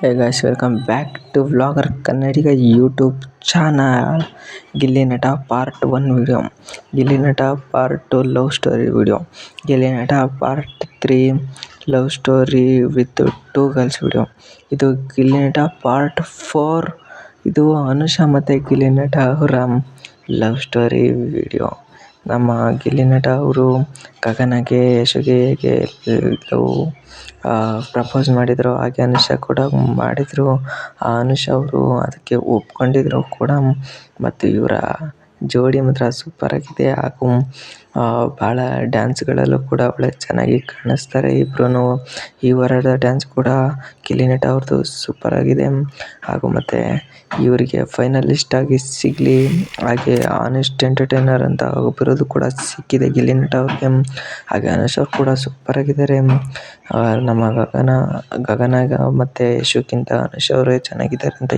Hey guys welcome back to vlogger Kannadiga YouTube channel Gilli Nata part one video Gilli Nata part two love story video Gilli Nata part three love story with two girls video ಇದು Gilli Nata part four ಇದು ಅನುಷಾ ಮತ್ತು ಗಿಲ್ಲಿ ನಟ ಅವರ love story video ನಮ್ಮ ಗಿಲ್ಲಿ ನಟ ಅವರು ಗಗನಗೆ ಯಶುಗೆ propose ಮಾಡಿದ್ರು. ಹಾಗೆ ಅನುಷ ಕೂಡ ಮಾಡಿದ್ರು. ಆ, ಅನುಷ ಅವರು ಅದಕ್ಕೆ ಒಪ್ಕೊಂಡಿದ್ರು ಕೂಡ. ಮತ್ತು ಇವರ ಜೋಡಿ ಮಾತ್ರ ಸೂಪರ್ ಆಗಿದೆ ಹಾಗೂ ಬಹಳ ಡಾನ್ಸ್ ಗಳಲ್ಲೂ ಕೂಡ ಒಳ್ಳೆ ಚೆನ್ನಾಗಿ ಕಾಣಿಸ್ತಾರೆ ಇಬ್ರುನು. ಈ ವಾರದ ಡ್ಯಾನ್ಸ್ ಕೂಡ ಗಿಲ್ಲಿ ಅವರದು ಸೂಪರ್ ಆಗಿದೆ. ಹಾಗೂ ಮತ್ತೆ ಇವರಿಗೆ ಫೈನಲಿಸ್ಟ್ ಆಗಿ ಸಿಗ್ಲಿ, ಹಾಗೆ ಆನೆಸ್ಟ್ ಎಂಟರ್ಟೈನರ್ ಅಂತ ಬರೋದು ಕೂಡ ಸಿಕ್ಕಿದೆ ಗಿಲ್ಲಿ ನಟ ಅವ್ರಿಗೆ. ಹಾಗೆ ಅನುಷ್ ಅವ್ರು ಕೂಡ ಸೂಪರ್ ಆಗಿದ್ದಾರೆ. ನಮ್ಮ ಗಗನ ಗಗನ ಮತ್ತೆ ಯಶುಕ್ಕಿಂತ ಅನುಷ್ ಅವರೇ ಚೆನ್ನಾಗಿದ್ದಾರೆ ಅಂತ